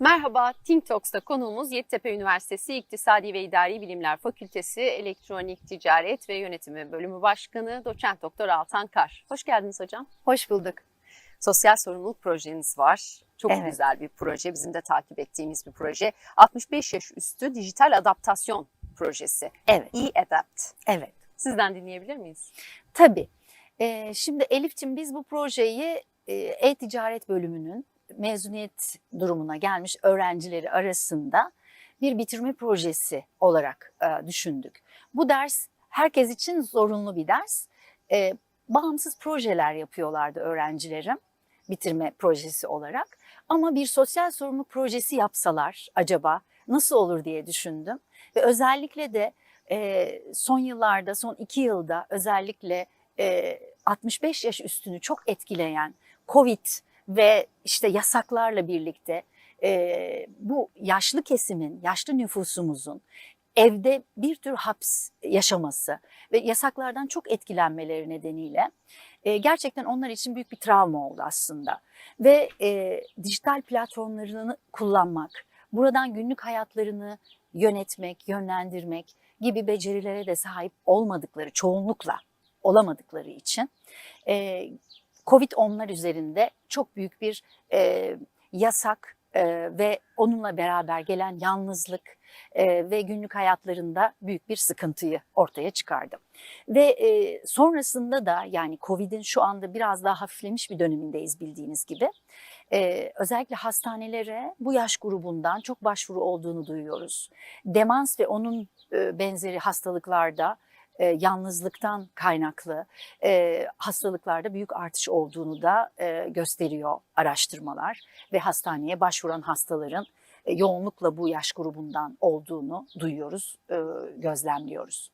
Merhaba, Think Talks'ta konuğumuz Yeditepe Üniversitesi İktisadi ve İdari Bilimler Fakültesi Elektronik Ticaret ve Yönetimi Bölümü Başkanı Doçent Doktor Altan Kar. Hoş geldiniz hocam. Hoş bulduk. Sosyal sorumluluk projeniz var. Çok Evet. güzel bir proje, bizim de takip ettiğimiz bir proje. 65 yaş üstü dijital adaptasyon projesi. Evet, E-Adapt. evet. Sizden dinleyebilir miyiz? Tabii. Ee, şimdi Elif'ciğim biz bu projeyi e, e-ticaret bölümünün mezuniyet durumuna gelmiş öğrencileri arasında bir bitirme projesi olarak e, düşündük. Bu ders herkes için zorunlu bir ders. E, bağımsız projeler yapıyorlardı öğrencilerim bitirme projesi olarak. Ama bir sosyal sorumluluk projesi yapsalar acaba nasıl olur diye düşündüm. Ve özellikle de e, son yıllarda, son iki yılda özellikle e, 65 yaş üstünü çok etkileyen Covid ve işte yasaklarla birlikte e, bu yaşlı kesimin, yaşlı nüfusumuzun evde bir tür haps yaşaması ve yasaklardan çok etkilenmeleri nedeniyle e, gerçekten onlar için büyük bir travma oldu aslında. Ve e, dijital platformlarını kullanmak, buradan günlük hayatlarını yönetmek, yönlendirmek gibi becerilere de sahip olmadıkları, çoğunlukla olamadıkları için e, Covid onlar üzerinde çok büyük bir e, yasak e, ve onunla beraber gelen yalnızlık e, ve günlük hayatlarında büyük bir sıkıntıyı ortaya çıkardı. Ve e, sonrasında da yani Covid'in şu anda biraz daha hafiflemiş bir dönemindeyiz bildiğiniz gibi. Ee, özellikle hastanelere bu yaş grubundan çok başvuru olduğunu duyuyoruz. Demans ve onun e, benzeri hastalıklarda e, yalnızlıktan kaynaklı e, hastalıklarda büyük artış olduğunu da e, gösteriyor araştırmalar ve hastaneye başvuran hastaların e, yoğunlukla bu yaş grubundan olduğunu duyuyoruz, e, gözlemliyoruz.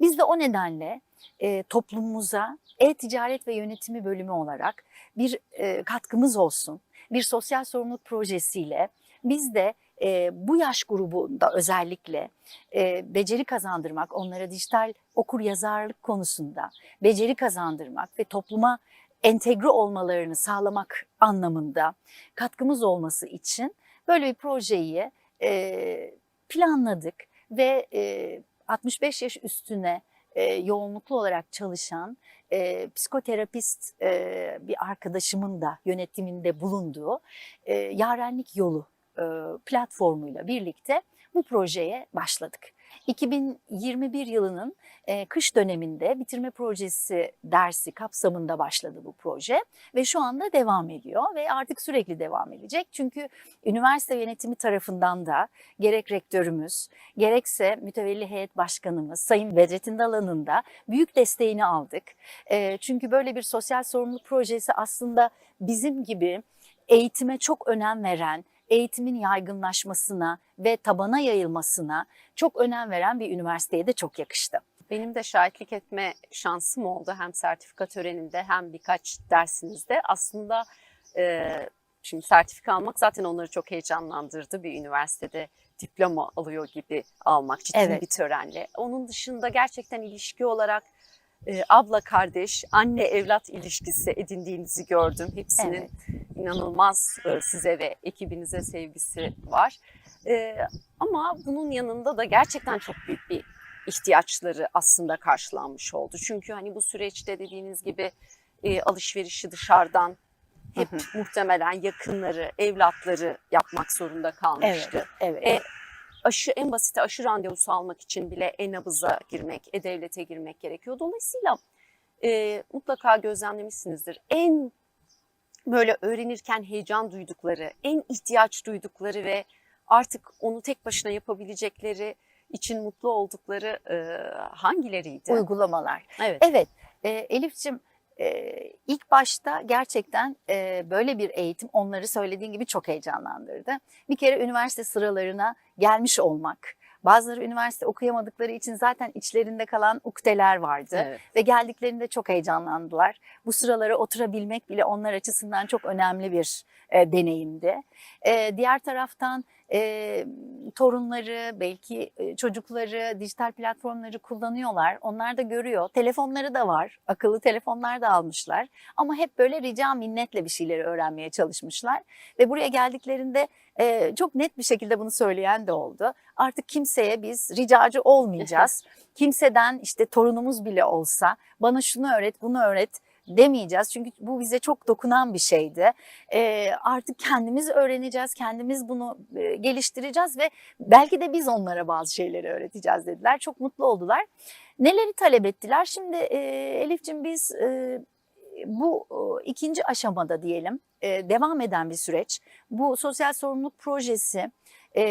Biz de o nedenle e, toplumumuza e-ticaret ve yönetimi bölümü olarak bir e, katkımız olsun. Bir sosyal sorumluluk projesiyle biz de e, bu yaş grubunda özellikle e, beceri kazandırmak, onlara dijital okur yazarlık konusunda beceri kazandırmak ve topluma entegre olmalarını sağlamak anlamında katkımız olması için böyle bir projeyi e, planladık ve e, 65 yaş üstüne e, yoğunluklu olarak çalışan e, psikoterapist e, bir arkadaşımın da yönetiminde bulunduğu e, Yarenlik Yolu platformuyla birlikte bu projeye başladık. 2021 yılının e, kış döneminde bitirme projesi dersi kapsamında başladı bu proje ve şu anda devam ediyor ve artık sürekli devam edecek. Çünkü üniversite yönetimi tarafından da gerek rektörümüz gerekse mütevelli heyet başkanımız Sayın Bedrettin Dalan'ın da büyük desteğini aldık. E, çünkü böyle bir sosyal sorumluluk projesi aslında bizim gibi eğitime çok önem veren, eğitimin yaygınlaşmasına ve tabana yayılmasına çok önem veren bir üniversiteye de çok yakıştı. Benim de şahitlik etme şansım oldu hem sertifika töreninde hem birkaç dersinizde. Aslında e, şimdi sertifika almak zaten onları çok heyecanlandırdı bir üniversitede diploma alıyor gibi almak ciddi Evet. bir törenle. Onun dışında gerçekten ilişki olarak e, abla kardeş, anne evlat ilişkisi edindiğinizi gördüm. Hepsinin Evet. İnanılmaz e, size ve ekibinize sevgisi var. E, ama bunun yanında da gerçekten çok büyük bir ihtiyaçları aslında karşılanmış oldu. Çünkü hani bu süreçte dediğiniz gibi e, alışverişi dışarıdan hep muhtemelen yakınları, evlatları yapmak zorunda kalmıştı. evet. E, aşı en basiti aşı randevusu almak için bile e-nabıza girmek, e-devlete girmek gerekiyor. Dolayısıyla e, mutlaka gözlemlemişsinizdir. En böyle öğrenirken heyecan duydukları, en ihtiyaç duydukları ve artık onu tek başına yapabilecekleri için mutlu oldukları e, hangileriydi? Uygulamalar. Evet. Evet, e, Elif'ciğim e, ilk başta gerçekten e, böyle bir eğitim onları söylediğin gibi çok heyecanlandırdı. Bir kere üniversite sıralarına gelmiş olmak, Bazıları üniversite okuyamadıkları için zaten içlerinde kalan ukdeler vardı. Evet. Ve geldiklerinde çok heyecanlandılar. Bu sıralara oturabilmek bile onlar açısından çok önemli bir e, deneyimdi. E, diğer taraftan e, torunları, belki çocukları dijital platformları kullanıyorlar. Onlar da görüyor. Telefonları da var. Akıllı telefonlar da almışlar. Ama hep böyle rica minnetle bir şeyleri öğrenmeye çalışmışlar. Ve buraya geldiklerinde e, çok net bir şekilde bunu söyleyen de oldu. Artık kimseye biz ricacı olmayacağız. Kimseden işte torunumuz bile olsa bana şunu öğret, bunu öğret demeyeceğiz. Çünkü bu bize çok dokunan bir şeydi. Ee, artık kendimiz öğreneceğiz, kendimiz bunu e, geliştireceğiz ve belki de biz onlara bazı şeyleri öğreteceğiz dediler. Çok mutlu oldular. Neleri talep ettiler? Şimdi e, Elif'ciğim biz e, bu e, ikinci aşamada diyelim e, devam eden bir süreç. Bu sosyal sorumluluk projesi e,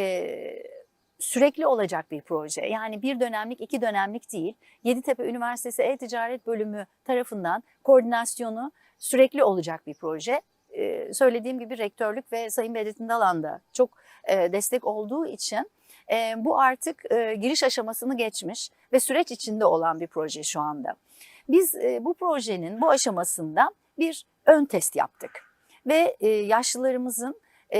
sürekli olacak bir proje. Yani bir dönemlik, iki dönemlik değil. Yeditepe Üniversitesi E-Ticaret Bölümü tarafından koordinasyonu sürekli olacak bir proje. Ee, söylediğim gibi rektörlük ve Sayın Bedrettin Dalan da çok e, destek olduğu için e, bu artık e, giriş aşamasını geçmiş ve süreç içinde olan bir proje şu anda. Biz e, bu projenin bu aşamasında bir ön test yaptık ve e, yaşlılarımızın e,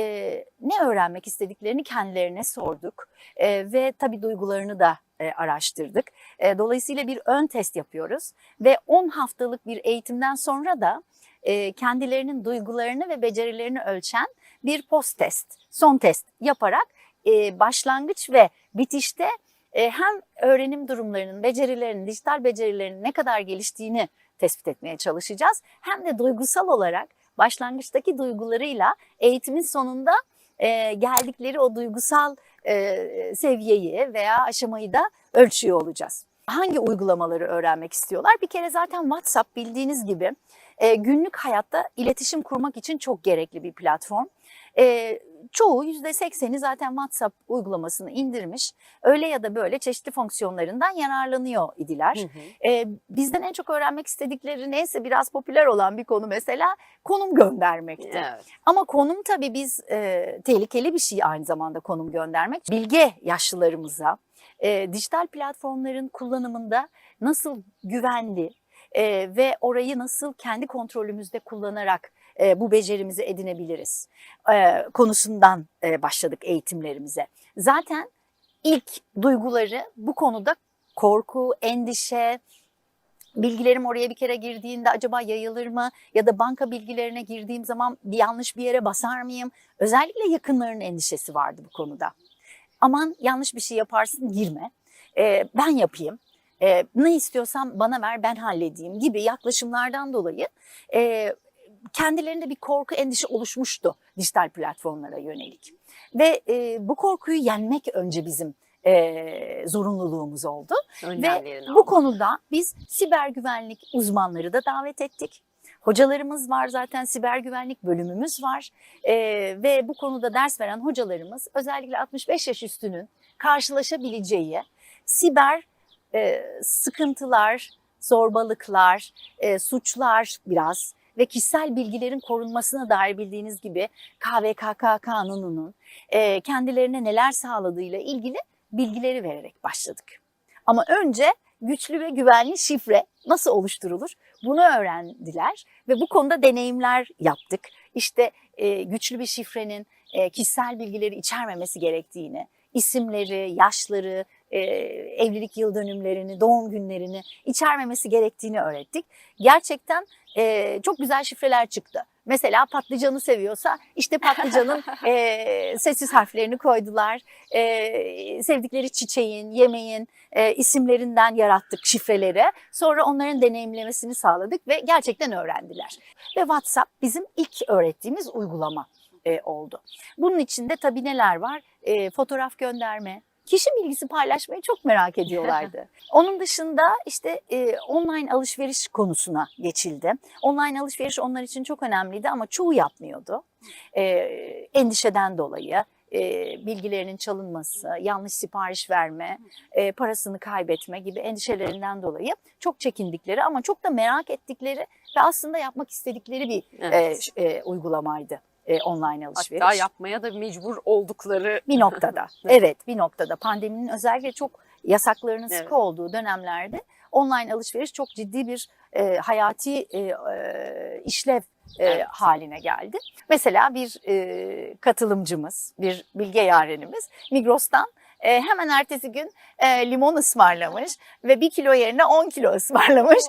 ne öğrenmek istediklerini kendilerine sorduk E, ve tabii duygularını da e, araştırdık. E, dolayısıyla bir ön test yapıyoruz ve 10 haftalık bir eğitimden sonra da e, kendilerinin duygularını ve becerilerini ölçen bir post test, son test yaparak e, başlangıç ve bitişte e, hem öğrenim durumlarının, becerilerinin, dijital becerilerinin ne kadar geliştiğini tespit etmeye çalışacağız. Hem de duygusal olarak başlangıçtaki duygularıyla eğitimin sonunda e, geldikleri o duygusal e, seviyeyi veya aşamayı da ölçüyor olacağız. Hangi uygulamaları öğrenmek istiyorlar? Bir kere zaten WhatsApp bildiğiniz gibi e, günlük hayatta iletişim kurmak için çok gerekli bir platform. E, çoğu %80'i zaten WhatsApp uygulamasını indirmiş. Öyle ya da böyle çeşitli fonksiyonlarından yararlanıyor idiler. Hı hı. E, bizden en çok öğrenmek istedikleri neyse biraz popüler olan bir konu mesela konum göndermekti. Evet. Ama konum tabii biz e, tehlikeli bir şey aynı zamanda konum göndermek. Bilge yaşlılarımıza e, dijital platformların kullanımında nasıl güvenli e, ve orayı nasıl kendi kontrolümüzde kullanarak e, bu becerimizi edinebiliriz e, konusundan e, başladık eğitimlerimize. Zaten ilk duyguları bu konuda korku, endişe, bilgilerim oraya bir kere girdiğinde acaba yayılır mı? Ya da banka bilgilerine girdiğim zaman bir yanlış bir yere basar mıyım? Özellikle yakınların endişesi vardı bu konuda. Aman yanlış bir şey yaparsın girme. Ee, ben yapayım. Ee, ne istiyorsan bana ver ben halledeyim gibi yaklaşımlardan dolayı e, kendilerinde bir korku endişe oluşmuştu dijital platformlara yönelik. Ve e, bu korkuyu yenmek önce bizim e, zorunluluğumuz oldu. Önlemlerini Bu almak. konuda biz siber güvenlik uzmanları da davet ettik. Hocalarımız var zaten siber güvenlik bölümümüz var Ee, ve bu konuda ders veren hocalarımız özellikle 65 yaş üstünün karşılaşabileceği siber e, sıkıntılar, zorbalıklar, e, suçlar biraz ve kişisel bilgilerin korunmasına dair bildiğiniz gibi KVKK kanununun e, kendilerine neler sağladığıyla ilgili bilgileri vererek başladık. Ama önce güçlü ve güvenli şifre nasıl oluşturulur bunu öğrendiler ve bu konuda deneyimler yaptık. İşte e, güçlü bir şifrenin e, kişisel bilgileri içermemesi gerektiğini, isimleri, yaşları, e, evlilik yıl dönümlerini, doğum günlerini içermemesi gerektiğini öğrettik. Gerçekten e, çok güzel şifreler çıktı. Mesela patlıcanı seviyorsa işte patlıcanın e, sessiz harflerini koydular. E, sevdikleri çiçeğin, yemeğin e, isimlerinden yarattık şifreleri. Sonra onların deneyimlemesini sağladık ve gerçekten öğrendiler. Ve WhatsApp bizim ilk öğrettiğimiz uygulama e, oldu. Bunun içinde tabii neler var? E, fotoğraf gönderme, kişi bilgisi paylaşmayı çok merak ediyorlardı. Onun dışında işte e, online alışveriş konusuna geçildi. Online alışveriş onlar için çok önemliydi ama çoğu yapmıyordu. E, endişeden dolayı e, bilgilerinin çalınması, yanlış sipariş verme, e, parasını kaybetme gibi endişelerinden dolayı çok çekindikleri ama çok da merak ettikleri ve aslında yapmak istedikleri bir Evet. e, e, uygulamaydı. E, online alışveriş. Hatta yapmaya da mecbur oldukları Bir noktada. evet bir noktada. Pandeminin özellikle çok yasaklarının Evet. sıkı olduğu dönemlerde online alışveriş çok ciddi bir e, hayati e, e, işlev e, Evet. haline geldi. Mesela bir e, katılımcımız, bir bilge yarenimiz Migros'tan e, hemen ertesi gün e, limon ısmarlamış ve bir kilo yerine 10 kilo ısmarlamış.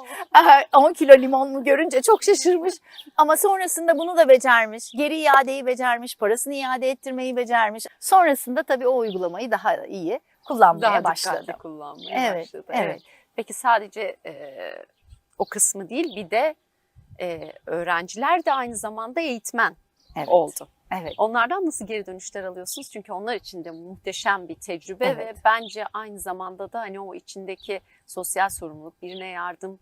10 kilo limonlu görünce çok şaşırmış ama sonrasında bunu da becermiş. Geri iadeyi becermiş, parasını iade ettirmeyi becermiş. Sonrasında tabii o uygulamayı daha iyi kullanmaya daha başladı. dikkatli kullanmaya Evet, başladı. evet. Peki sadece e, o kısmı değil bir de e, öğrenciler de aynı zamanda eğitmen Evet. oldu. Evet. Onlardan nasıl geri dönüşler alıyorsunuz? Çünkü onlar için de muhteşem bir tecrübe Evet. ve bence aynı zamanda da hani o içindeki sosyal sorumluluk, birine yardım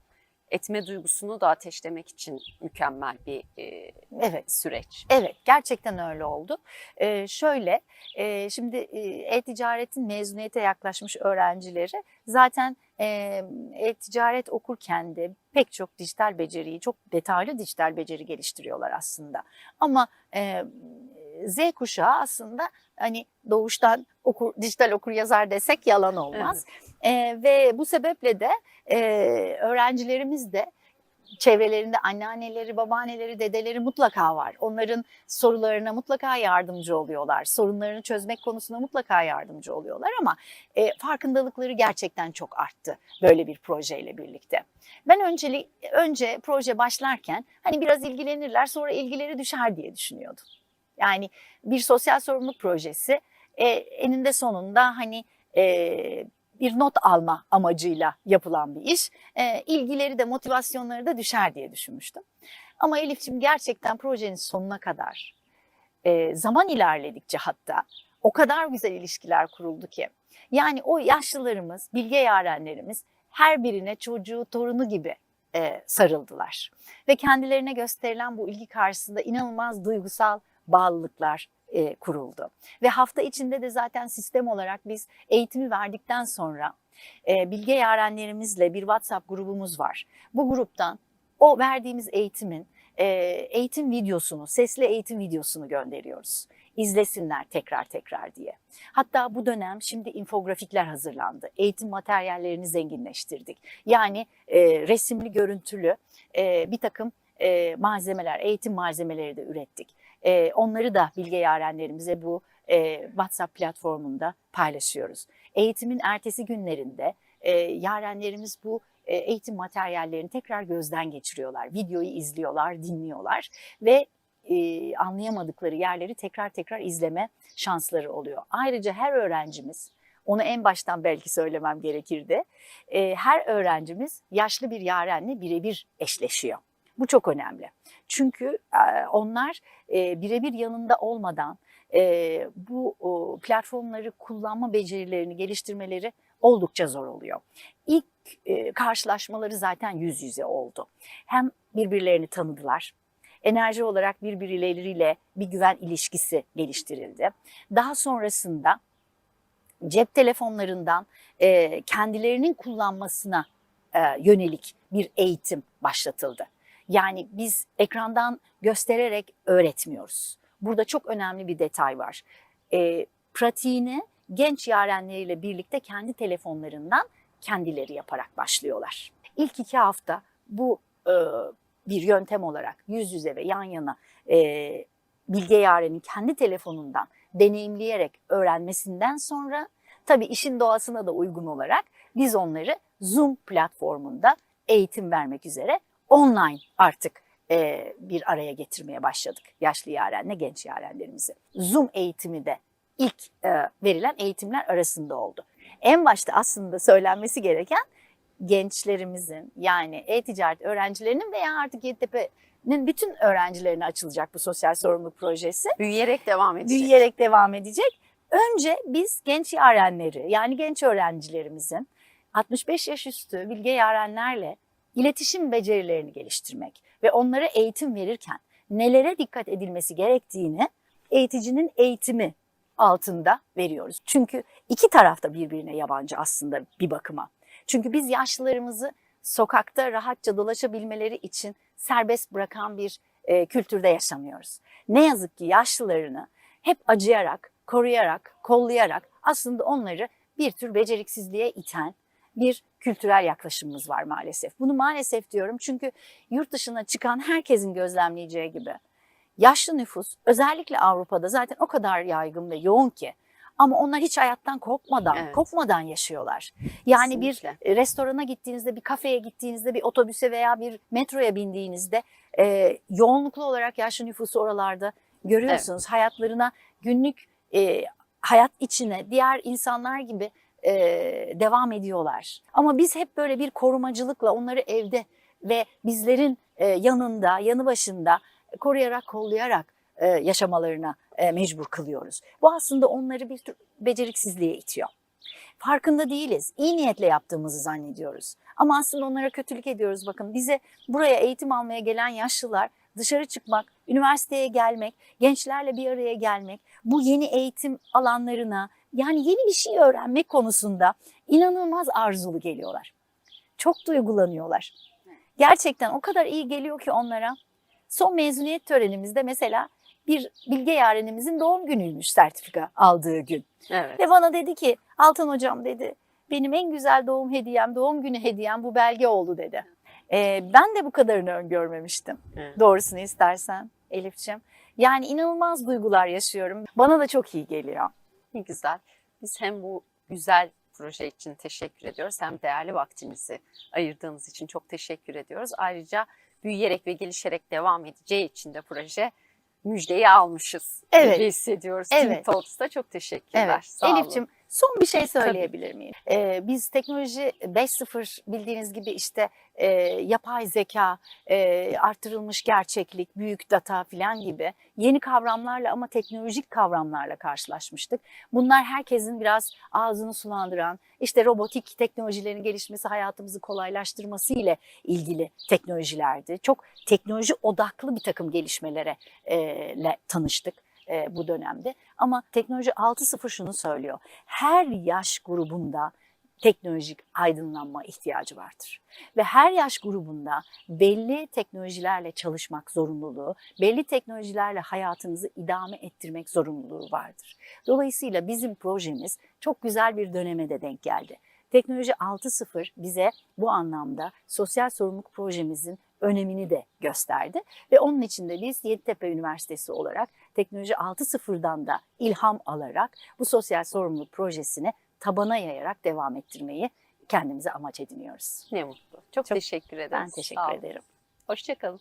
etme duygusunu da ateşlemek için mükemmel bir e, Evet. süreç. Evet, gerçekten öyle oldu. Ee, şöyle, e, şimdi e, e-ticaretin mezuniyete yaklaşmış öğrencileri zaten e, e-ticaret okurken de pek çok dijital beceriyi, çok detaylı dijital beceri geliştiriyorlar aslında. Ama e, Z kuşağı aslında hani doğuştan okur, dijital okur yazar desek yalan olmaz. E, ve bu sebeple de e, öğrencilerimiz de çevrelerinde anneanneleri, babaanneleri, dedeleri mutlaka var. Onların sorularına mutlaka yardımcı oluyorlar. Sorunlarını çözmek konusunda mutlaka yardımcı oluyorlar ama e, farkındalıkları gerçekten çok arttı böyle bir projeyle birlikte. Ben önceli, önce proje başlarken hani biraz ilgilenirler sonra ilgileri düşer diye düşünüyordum. Yani bir sosyal sorumluluk projesi e, eninde sonunda hani e, bir not alma amacıyla yapılan bir iş. E, ilgileri de motivasyonları da düşer diye düşünmüştüm. Ama Elif'ciğim gerçekten projenin sonuna kadar e, zaman ilerledikçe hatta o kadar güzel ilişkiler kuruldu ki. Yani o yaşlılarımız, bilge yarenlerimiz her birine çocuğu, torunu gibi e, sarıldılar. Ve kendilerine gösterilen bu ilgi karşısında inanılmaz duygusal bağlılıklar e, kuruldu. Ve hafta içinde de zaten sistem olarak biz eğitimi verdikten sonra e, bilge yarenlerimizle bir WhatsApp grubumuz var. Bu gruptan o verdiğimiz eğitimin e, eğitim videosunu, sesli eğitim videosunu gönderiyoruz. İzlesinler tekrar tekrar diye. Hatta bu dönem şimdi infografikler hazırlandı. Eğitim materyallerini zenginleştirdik. Yani e, resimli, görüntülü e, bir takım e, malzemeler, eğitim malzemeleri de ürettik. E, onları da bilge yarenlerimize bu e, WhatsApp platformunda paylaşıyoruz. Eğitimin ertesi günlerinde e, yarenlerimiz bu e, eğitim materyallerini tekrar gözden geçiriyorlar. Videoyu izliyorlar, dinliyorlar ve e, anlayamadıkları yerleri tekrar tekrar izleme şansları oluyor. Ayrıca her öğrencimiz, onu en baştan belki söylemem gerekirdi, e, her öğrencimiz yaşlı bir yarenle birebir eşleşiyor. Bu çok önemli. Çünkü e, onlar e, birebir yanında olmadan e, bu platformları kullanma becerilerini geliştirmeleri oldukça zor oluyor. İlk karşılaşmaları zaten yüz yüze oldu. Hem birbirlerini tanıdılar, enerji olarak birbirleriyle bir güven ilişkisi geliştirildi. Daha sonrasında cep telefonlarından kendilerinin kullanmasına yönelik bir eğitim başlatıldı. Yani biz ekrandan göstererek öğretmiyoruz. Burada çok önemli bir detay var. E, pratiğini genç yarenleriyle birlikte kendi telefonlarından kendileri yaparak başlıyorlar. İlk iki hafta bu e, bir yöntem olarak yüz yüze ve yan yana e, Bilge Yaren'in kendi telefonundan deneyimleyerek öğrenmesinden sonra tabii işin doğasına da uygun olarak biz onları Zoom platformunda eğitim vermek üzere online artık e, bir araya getirmeye başladık yaşlı yarenle genç yarenlerimizi. Zoom eğitimi de ilk e, verilen eğitimler arasında oldu. En başta aslında söylenmesi gereken gençlerimizin yani e-ticaret öğrencilerinin veya artık Yeditepe'nin bütün öğrencilerine açılacak bu sosyal sorumluluk projesi Büyüyerek devam edecek. büyüyerek devam edecek. Önce biz genç yarenleri yani genç öğrencilerimizin 65 yaş üstü bilge yarenlerle iletişim becerilerini geliştirmek ve onlara eğitim verirken nelere dikkat edilmesi gerektiğini eğiticinin eğitimi altında veriyoruz. Çünkü iki tarafta birbirine yabancı aslında bir bakıma. Çünkü biz yaşlılarımızı sokakta rahatça dolaşabilmeleri için serbest bırakan bir e, kültürde yaşamıyoruz. Ne yazık ki yaşlılarını hep acıyarak, koruyarak, kollayarak aslında onları bir tür beceriksizliğe iten bir kültürel yaklaşımımız var maalesef. Bunu maalesef diyorum çünkü yurt dışına çıkan herkesin gözlemleyeceği gibi yaşlı nüfus özellikle Avrupa'da zaten o kadar yaygın ve yoğun ki ama onlar hiç hayattan korkmadan, Evet. korkmadan yaşıyorlar. Yani Kesinlikle. bir restorana gittiğinizde, bir kafeye gittiğinizde, bir otobüse veya bir metroya bindiğinizde e, yoğunluklu olarak yaşlı nüfusu oralarda görüyorsunuz. Hayatlarına günlük e, hayat içine diğer insanlar gibi e, devam ediyorlar. Ama biz hep böyle bir korumacılıkla onları evde ve bizlerin e, yanında, yanı başında koruyarak, kollayarak e, yaşamalarına e, mecbur kılıyoruz. Bu aslında onları bir tür beceriksizliğe itiyor. Farkında değiliz. İyi niyetle yaptığımızı zannediyoruz. Ama aslında onlara kötülük ediyoruz. Bakın bize buraya eğitim almaya gelen yaşlılar dışarı çıkmak, üniversiteye gelmek, gençlerle bir araya gelmek, bu yeni eğitim alanlarına yani yeni bir şey öğrenmek konusunda inanılmaz arzulu geliyorlar. Çok duygulanıyorlar. Gerçekten o kadar iyi geliyor ki onlara. Son mezuniyet törenimizde mesela bir bilge yarenimizin doğum günüymüş sertifika aldığı gün. Evet. Ve bana dedi ki Altan hocam dedi benim en güzel doğum hediyem, doğum günü hediyem bu belge oldu dedi. Ee, ben de bu kadarını öngörmemiştim. Evet. Doğrusunu istersen Elif'ciğim. Yani inanılmaz duygular yaşıyorum. Bana da çok iyi geliyor. Ne güzel. Biz hem bu güzel proje için teşekkür ediyoruz hem değerli vaktinizi ayırdığınız için çok teşekkür ediyoruz. Ayrıca büyüyerek ve gelişerek devam edeceği için de proje müjdeyi almışız Evet. gibi hissediyoruz. Evet. Team Talks'ta çok teşekkürler. Evet. Sağ olun. Elif'ciğim son bir şey söyleyebilir miyim? Ee, biz teknoloji 5.0 bildiğiniz gibi işte e, yapay zeka, e, artırılmış gerçeklik, büyük data filan gibi yeni kavramlarla ama teknolojik kavramlarla karşılaşmıştık. Bunlar herkesin biraz ağzını sulandıran, işte robotik teknolojilerin gelişmesi hayatımızı kolaylaştırması ile ilgili teknolojilerdi. Çok teknoloji odaklı bir takım gelişmelere e, tanıştık e, bu dönemde. Ama teknoloji 6.0 şunu söylüyor. Her yaş grubunda teknolojik aydınlanma ihtiyacı vardır. Ve her yaş grubunda belli teknolojilerle çalışmak zorunluluğu, belli teknolojilerle hayatınızı idame ettirmek zorunluluğu vardır. Dolayısıyla bizim projemiz çok güzel bir döneme de denk geldi. Teknoloji 6.0 bize bu anlamda sosyal sorumluluk projemizin önemini de gösterdi. Ve onun için de biz Yeditepe Üniversitesi olarak Teknoloji 6.0'dan da ilham alarak bu sosyal sorumluluk projesini tabana yayarak devam ettirmeyi kendimize amaç ediniyoruz. Ne mutlu. Çok, Çok- teşekkür ederiz. Ben teşekkür ederim. Hoşçakalın.